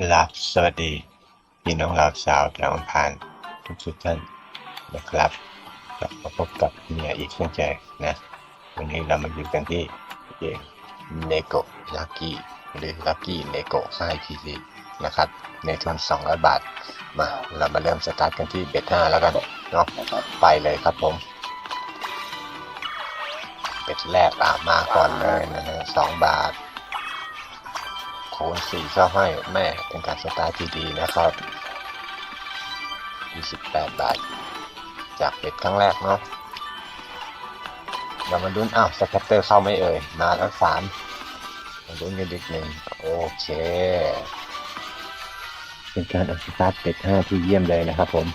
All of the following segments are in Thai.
ครับสวัสดีพี่น้องเราชาวดาวอังคารทุกทุกท่านนะครับกลับมาพบกับเมียอีกเช่นเคยนะ วันนี้เรามาอยู่กันที่เกมเนโกลักกี้หรือลักกี้เนโกค่ายพีซีนะครับ ในทุน200 บาท มาเรามาเริ่มสตาร์ทกันที่เบ็ดห้าแล้วกันเนาะไปเลยครับผมเบ็ดแรกอะมาก่อนเลยนะฮะสองบาท คูณสี่เข้าให้แม่เป็นการสตาร์ทที่ดีนะครับ 28 บาท จากเป็ดครั้งแรกเนาะเรามาลุ้นอ้าวสแคตเตอร์เข้าไม่เอ่ย มาแล้วสามมาลุ้นกันอีกหนึ่งโอเค เป็นการเอาสตาร์ทเป็ดห้าที่เยี่ยมเลยนะครับผม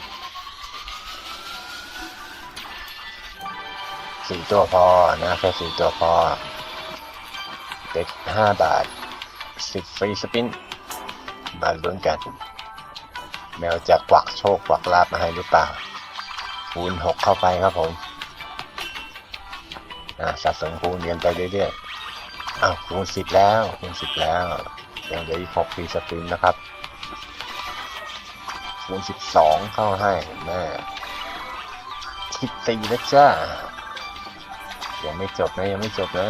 สี่ตัวพอนะแค่สี่ตัวพอเป็ดห้าบาท สิบฟรีสปินมาลุ้นกัน แมวจะกวักโชคกวักลาบมาให้หรือเปล่าคูณหกเข้าไปครับผมสะสมคูณเรียนไปเรื่อยๆอ้าวคูณสิบแล้วคูณสิบแล้วยังเหลืออีกหกฟรีสปินนะครับคูณสิบสองเข้าให้แม่สิบสี่แล้วจ้ายังไม่จบนะยังไม่จบนะ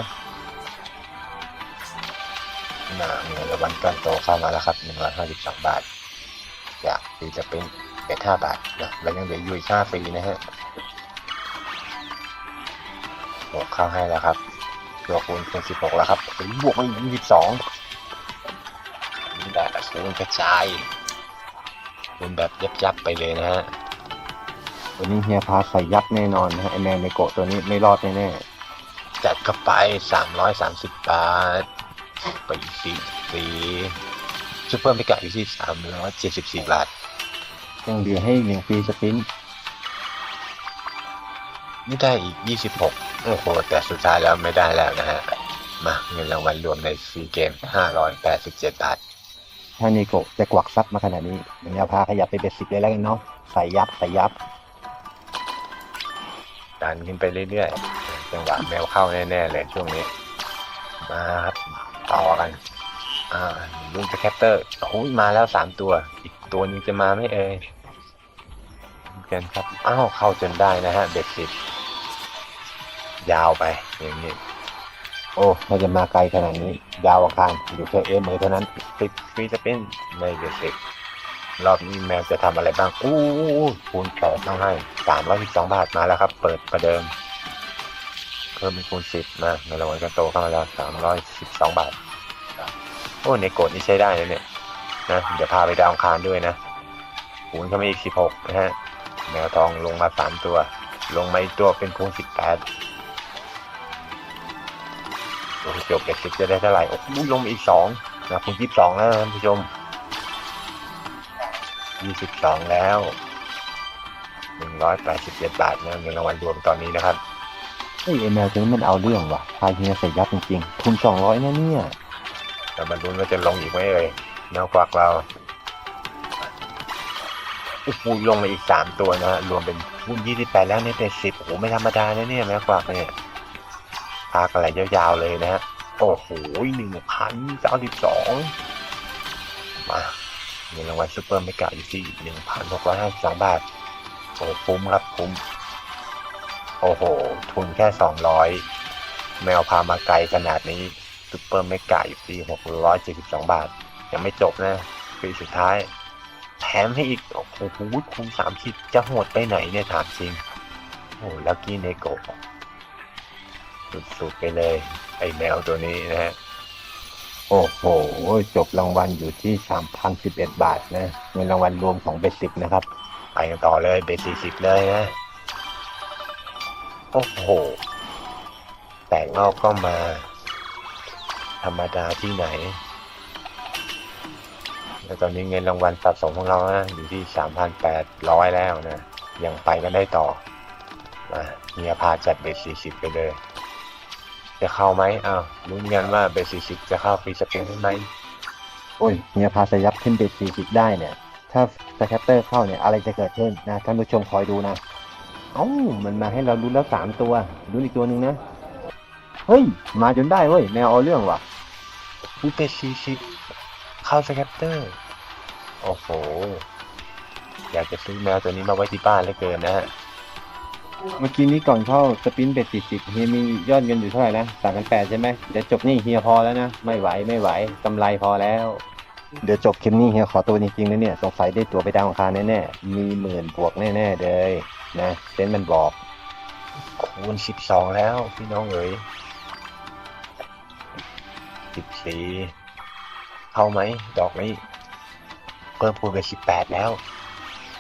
นาเงินรางวัลก้อนโตเข้ามาแล้วครับหนึ่งร้อยห้าสิบสองบาท จากฟรีจะเป็นเป็ดห้าบาทนะแล้วยังเหลืออยู่อีกห้าฟรีนะฮะบวกเข้าให้แล้วครับตัวคูณเป็นสิบหกแล้วครับบวกมาอีกยี่สิบสองแบบคูณกระจายคูณแบบยับยับไปเลยนะฮะวันนี้เฮียพาใส่ยับแน่นอนนะฮะไอแมนในโกะตัวนี้ไม่รอดแน่ๆจัดเข้าไปสามร้อยสามสิบบาท ไปอีกสี่สีซูเปอร์มิกะอยู่ที่สามร้อยเจ็ดสิบสี่บาทยังเหลือให้หนึ่งฟรีสปินไม่ได้อีกยี่สิบหกโอ้โห แต่สุดท้ายแล้วไม่ได้แล้วนะฮะ มาเงินรางวัลรวมในฟรีเกมห้าร้อยแปดสิบเจ็ดบาทถ้านิโกะจะกวักซับมาขนาดนี้มันจะพาขยับไปเป็นสิบเลยแล้วกันเนาะใส่ยับใส่ยับดันขึ้นไปเรื่อยๆจังหวะแมวเข้าแน่ๆเลยช่วงนี้ มาครับ ต่อกันอ่าลุงจะแคปเตอร์โอ้ยมาแล้วสามตัว อีกตัวนึงจะมาไหม่เอ่ยกันครับอ้าวเข้าจนได้นะฮะเด็ดสิบยาวไปอย่างนี้โอ้ถ้าจะมาไกลขนาดนี้ยาวอาคารอยู่แค่เอมือเท่านั้นติดฟรีจะเป็นไม่เด็ดสิบรอบนี้แมวจะทำอะไรบ้าง อู้คูณแปดต้องให้สามร้อยสิบสองบาทมาแล้วครับ เปิดประเดิม เพิ่มเป็นคูณสิบนะเงินรางวัลก็โตเข้ามาแล้วสามร้อยสิบสองบาท โอ้ในโกดนี่ใช้ได้นะเนี่ยนะเดี๋ยวพาไปดาวคารด้วยนะคูณเข้ามาอีกสิบหกนะฮะแมวทองลงมาสามตัว ลงมาอีกตัวเป็นคูณสิบแปดโอ้โหจบเจ็ดสิบจะได้เท่าไหร่โอ้โหลงมาอีกสองนะคูณยี่สิบสองแล้วนะท่านผู้ชมยี่สิบสองแล้วหนึ่งร้อยแปดสิบเจ็ดบาทนะเงินรางวัลรวมตอนนี้นะครับ ฮ้ยไอแมวตัวนี้มันเอาเรื่องว่ะพาเฮียใส่ยับจริงๆทุนสองร้อยนะเนี่ยแต่มันรุนว่าจะลงอีกไหมเอ่ยแมวกวักเราโอ้โหลงมาอีกสามตัวนะฮะรวมเป็นหุ้นยี่สิบแปดแล้วเนี่ยเป็นสิบโอ้โหไม่ธรรมดานะเนี่ยแมวกวักเนี่ยพากันไหลยาวๆเลยนะฮะโอ้โหหนึ่งพันเก้าสิบสองมาเงินรางวัลซูเปอร์เมกะอยู่ที่หนึ่งพันหกร้อยห้าสิบสองบาทโอ้คุ้มครับคุ้ม โอ้โห ทุนแค่สองร้อยแมวพามาไกลขนาดนี้ซุปเปอร์เมกาอยู่ที่หกร้อยเจ็ดสิบสองบาท ยังไม่จบนะปีสุดท้าย แถมให้อีก โอ้โหคูณสามสิบจะโหดไปไหนเนี่ย ถามจริง โอ้ลักกี้เนโกสุดๆไปเลย ไอแมวตัวนี้นะฮะโอ้โห จบรางวัลอยู่ที่สามพันสิบเอ็ดบาทนะเงินรางวัลรวมของเบสิกนะครับ ไปกันต่อเลยเบสิสิบเลยนะ โอ้โห แต่งอกก็มา ธรรมดาที่ไหน แล้วตอนนี้เงินรางวัลสะสมของเรานะอยู่ที่สามพันแปดร้อยแล้วนะ ยังไปกันได้ต่อมาเฮียพาจัดเบสสี่สิบไปเลย จะเข้าไหมอ้าวลุ้นกันว่าเบสสี่สิบจะเข้าฟรีสปริงไหมโอ้ยเฮียพาสยับขึ้นเบสสี่สิบได้เนี่ย ถ้าสแคตเตอร์เข้าเนี่ยอะไรจะเกิดขึ้นนะท่านผู้ชมคอยดูนะ เอ้ามันมาให้เราดูแล้วสามตัวดูอีกตัวหนึ่งนะ เฮ้ย มาจนได้เว้ยแมวเอาเรื่องว่ะผู้เป็ดซีซิเข้าสแคปเตอร์โอ้โห อยากจะซื้อแมวตัวนี้มาไว้ที่บ้านเหลือเกินนะฮะเมื่อกี้นี้ก่อนเข้าสปินเบ็ดสี่สิบเฮียมียอดเงินอยู่เท่าไหร่นะสามพันแปดใช่ไหมเดี๋ยวจบหนี่เฮียพอแล้วนะ ไม่ไหวไม่ไหวกำไรพอแล้ว เดี๋ยวจบคลิปนี้เฮียขอตัวจริงๆนะเนี่ย สงสัยได้ตัวไปดาวอังคารแน่ๆมีหมื่นบวกแน่ๆเลย นะเซนมันบอก คูณสิบสองแล้วพี่น้องเอ๋ยสิบสี่เข้าไหม ดอกนี้เพิ่มพูนเป็นสิบแปดแล้ว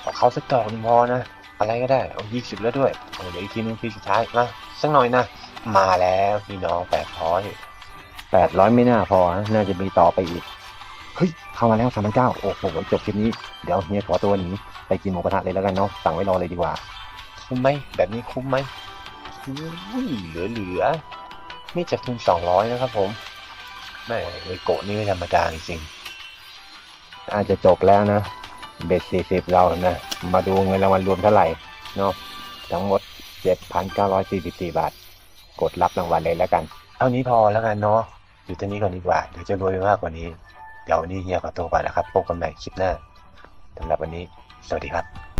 เอาเขาสักดอกนึงพอนะ อะไรก็ได้เอายี่สิบแล้วด้วยเอาเดี๋ยวอีกทีนึงทีสุดท้ายมาสักหน่อยนะ มาแล้วพี่น้องแปดร้อยแปดร้อยไม่น่าพอนะน่าจะมีต่อไปอีกเฮ้ยเข้ามาแล้วสามพันเก้าโอ้โหจบคลิปนี้ เดี๋ยวเฮียขอตัวหนีไปกินหมูกระทะเลยแล้วกันเนาะสั่งไว้รอเลยดีกว่า คุ้มไหมแบบนี้คุ้มไหมอุ้ยเหลือเหลือๆนี่จากทุนสองร้อยนะครับผมแม่เอโกะนี่ไม่ธรรมดาจริงอาจจะจบแล้วนะ เบ็ดสี่สิบเรานะ มาดูเงินรางวัลรวมเท่าไหร่เนาะทั้งหมดเจ็ดพันเก้าร้อยสี่สิบสี่บาท กดรับรางวัลเลยแล้วกัน เท่านี้พอแล้วกันเนาะอยู่เท่นี้ก่อนดีกว่า เดี๋ยวจะรวยมากกว่านี้ เดี๋ยวนนี้เฮียขอตัวก่อนนะครับพบกันใหม่คลิปหน้าสำหรับวันนี้ สวัสดีครับ